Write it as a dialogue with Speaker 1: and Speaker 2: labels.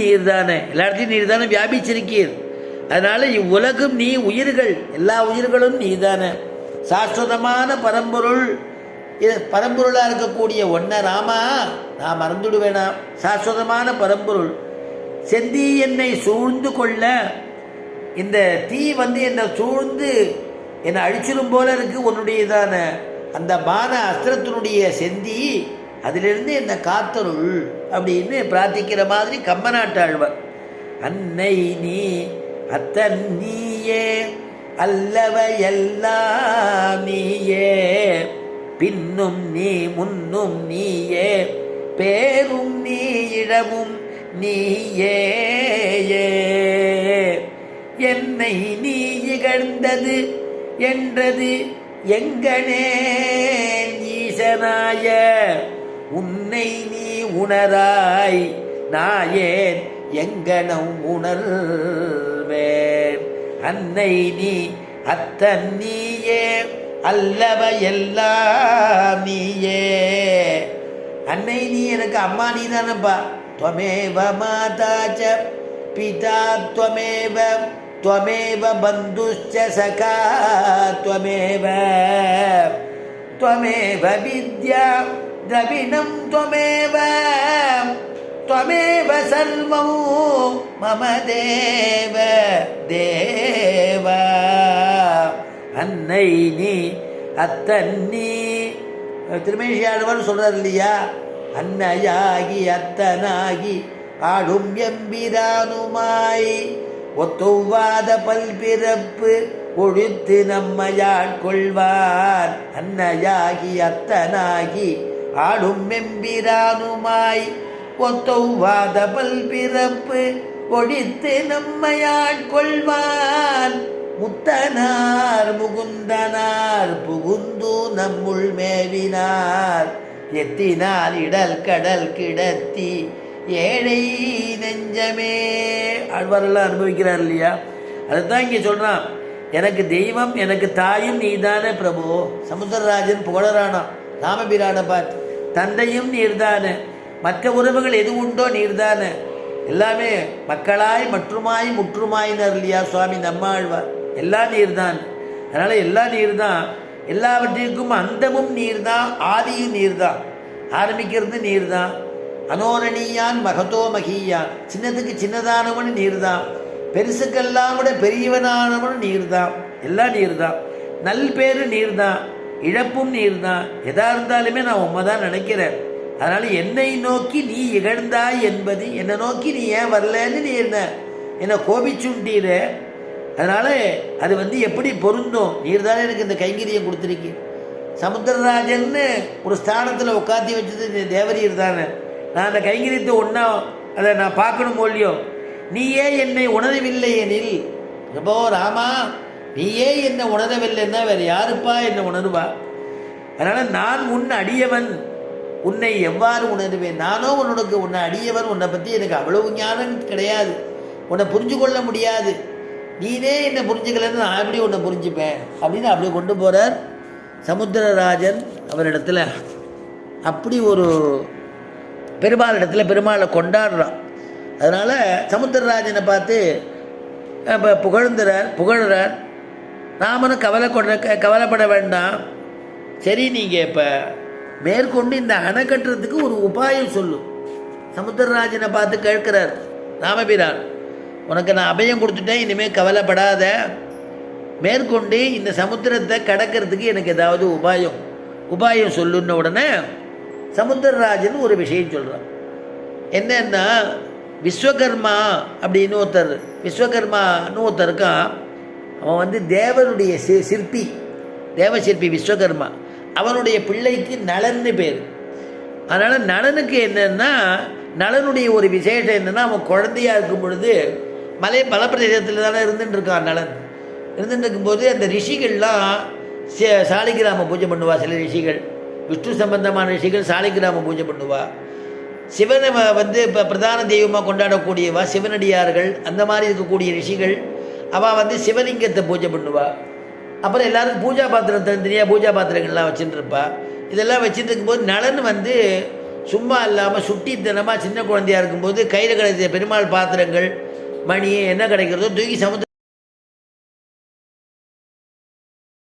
Speaker 1: நீர் தானே எல்லா இடத்துலையும் நீர் தானே வியாபிச்சிருக்கீர் அதனால் இவ்வுலகும் நீ உயிர்கள். எல்லா உயிர்களும் நீ தானே சாஸ்வதமான பரம்பொருள் இது பரம்பொருளாக இருக்கக்கூடிய ஒன்றை ராமா நான் மறந்துடுவேனா? சாஸ்வதமான பரம்பொருள். செந்தி என்னை சூழ்ந்து கொள்ள இந்த தீ வந்து என்னை சூழ்ந்து என்னை அழிச்சிடும் போல இருக்கு உன்னுடையதான. அந்த பான அஸ்திரத்தினுடைய செந்தி அதிலிருந்து என்ன காத்தருள் அப்படின்னு பிரார்த்திக்கிற மாதிரி கம்பநாட்டாழ்வார் அன்னை நீ அத்தன் நீயே அல்லவையெல்லாம் நீயே பின்னும் நீ முன்னும் நீயே பேரும் நீ இடமும் நீயே என்னை நீ இகழ்ந்தது என்றது எங்கனே ஈசனாய? உன்னை நீ உணராய். நான் ஏன் எங்கனம் உணர்வேன்? அன்னை நீ அத்தன் நீயே அல்லவ எல்லாம் நீயே. அன்னை நீ எனக்கு அம்மா நீ தானப்பா துவமேவ மாதாச்ச பிதா துவமேவ துவமேவ பந்துஷ்ச சகா துவமேவ. துவமேவ வித்யா द्रविणं त्वमेव त्वमेव सर्वं मम देव देव அன்னை நீ அத்தன் நீ திருமேஷியானவர் சொல்றார் இல்லையா அன்னையாகி அத்தனாகி ஆடும் எம்பிரானுமாய் ஒத்தொவ்வாத பல்பிறப்பு ஒழித்து நம்மையாட்கொள்வார் அன்னையாகி அத்தனாகி ஆளும் எம்பிரானுமாய் ஒத்தொவ்வாத பல்பிறப்பு ஒடித்து நம்மையான் கொள்வான் முத்தனார் முகுந்தனார் புகுந்து நம்முள் மேவினார். எத்தினால் இடல் கடல் கிடத்தி ஏழை நெஞ்சமே. ஆழ்வாரெல்லாம் அனுபவிக்கிறார் இல்லையா? அதுதான் இங்கே சொல்கிறான் எனக்கு தெய்வம் எனக்கு தாயும் நீதானே பிரபு. சமுத்திரராஜன் புகழரானான் ராமபிரானை பார்த்து தந்தையும் நீர்தான? மற்ற உறவுகள் எது உண்டோ நீர்தான? எல்லாமே மக்களாய் மற்றுமாய் முற்றுமாயினர் இல்லையா சுவாமி? நம்மாழ்வார் எல்லாம் நீர்தான். அதனால் எல்லாம் நீர்தான். எல்லாவற்றிற்கும் அந்தமும் நீர்தான் ஆதியும் நீர்தான். ஆரம்பிக்கிறது நீர்தான். அனோரணியான் மகதோ மகியான். சின்னதுக்கு சின்னதானவன் நீர்தான். பெருசுக்கெல்லாம் விட பெரியவனானவன் நீர்தான். எல்லாம் நீர்தான். நல் பேரு நீர்தான். இழப்பும் நீர் தான் எதா இருந்தாலுமே நான் உண்மை தான் நினைக்கிறேன். அதனால் என்னை நோக்கி நீ இகழ்ந்தாய் என்பது என்னை நோக்கி நீ ஏன் வரலன்னு நீ என்ன என்னை கோபிச்சுட்டீர அதனால் அது வந்து எப்படி பொருந்தும்? நீர் தானே எனக்கு இந்த கைங்கரியம் கொடுத்துருக்கீங்க சமுத்திரராஜன்னு ஒரு ஸ்தானத்தில் உட்காத்தி வச்சது இந்த தேவரீர் தானே. நான் அந்த கைங்கரியத்தை ஒன்றா அதை நான் பார்க்கணும் இல்லையோ? நீயே என்னை உணரவில்லை எனில். எப்போ ராமா நீயே என்னை உணரவில்லைன்னா வேறு யாருப்பா என்னை உணருவா? அதனால் நான் உன் அடியவன். உன்னை எவ்வாறு உணருவேன்? நானோ உன்னோட உன்னை அடியவன். உன்னை பற்றி எனக்கு அவ்வளவு ஞானம் கிடையாது. உன்னை புரிஞ்சு கொள்ள முடியாது. நீனே என்னை புரிஞ்சுக்கலன்னு நான் எப்படி உன்னை புரிஞ்சுப்பேன்? அப்படின்னு அப்படி கொண்டு போகிறார் சமுத்திரராஜன் அவரிடத்துல. அப்படி ஒரு பெருமாள் இடத்துல பெருமாளை கொண்டாடுறான். அதனால் சமுத்திரராஜனை பார்த்து இப்போ புகழ்ந்துறார் புகழ்கிறார் நாமனும் கவலை கொண்ட க- கவலைப்பட வேண்டாம். சரி நீங்கள் இப்போ மேற்கொண்டு இந்த அணை கட்டுறதுக்கு ஒரு உபாயம் சொல்லு. சமுத்திரராஜனை பார்த்து கேட்கிறார் ராமபிரான் உனக்கு நான் அபயம் கொடுத்துட்டேன் இனிமேல் கவலைப்படாத. மேற்கொண்டு இந்த சமுத்திரத்தை கடக்கிறதுக்கு எனக்கு ஏதாவது உபாயம். உபாயம் சொல்லுன்ன உடனே சமுத்திரராஜன் ஒரு விஷயம் சொல்கிறான் என்னன்னா விஸ்வகர்மா அப்படின்னு ஒருத்தர் விஸ்வகர்மான்னு ஒருத்தருக்கான் அவன் வந்து தேவனுடைய சி சிற்பி தேவ சிற்பி விஸ்வகர்மா. அவனுடைய பிள்ளைக்கு நலன்னு பேர். அதனால் நலனுக்கு என்னென்னா நலனுடைய ஒரு விசேஷம் என்னென்னா அவன் குழந்தையா இருக்கும் பொழுது மலை மலைப்பிரதேசத்தில் தானே இருந்துட்டு இருக்கான் நலன். இருந்துட்டு இருக்கும்போது அந்த ரிஷிகள்லாம் சே- சாலிகிராம பூஜை பண்ணுவா சில ரிஷிகள். விஷ்ணு சம்பந்தமான ரிஷிகள் சாலிகிராம பூஜை பண்ணுவா. சிவனை வந்து இப்போ பிரதான தெய்வமாக கொண்டாடக்கூடியவா சிவனடியார்கள் அந்த மாதிரி இருக்கக்கூடிய ரிஷிகள் அவள் வந்து சிவலிங்கத்தை பூஜை பண்ணுவா. அப்புறம் எல்லாரும் பூஜா பாத்திரம் தனித்தனியாக பூஜா பாத்திரங்கள்லாம் வச்சுட்டுருப்பா இதெல்லாம் வச்சுட்டு இருக்கும்போது நலன் வந்து சும்மா இல்லாமல் சுட்டித்தனமாக சின்ன குழந்தையா இருக்கும்போது கையில் கிடைத்த பெருமாள் பாத்திரங்கள் மணி என்ன கிடைக்கிறதோ தூக்கி சமுத்திர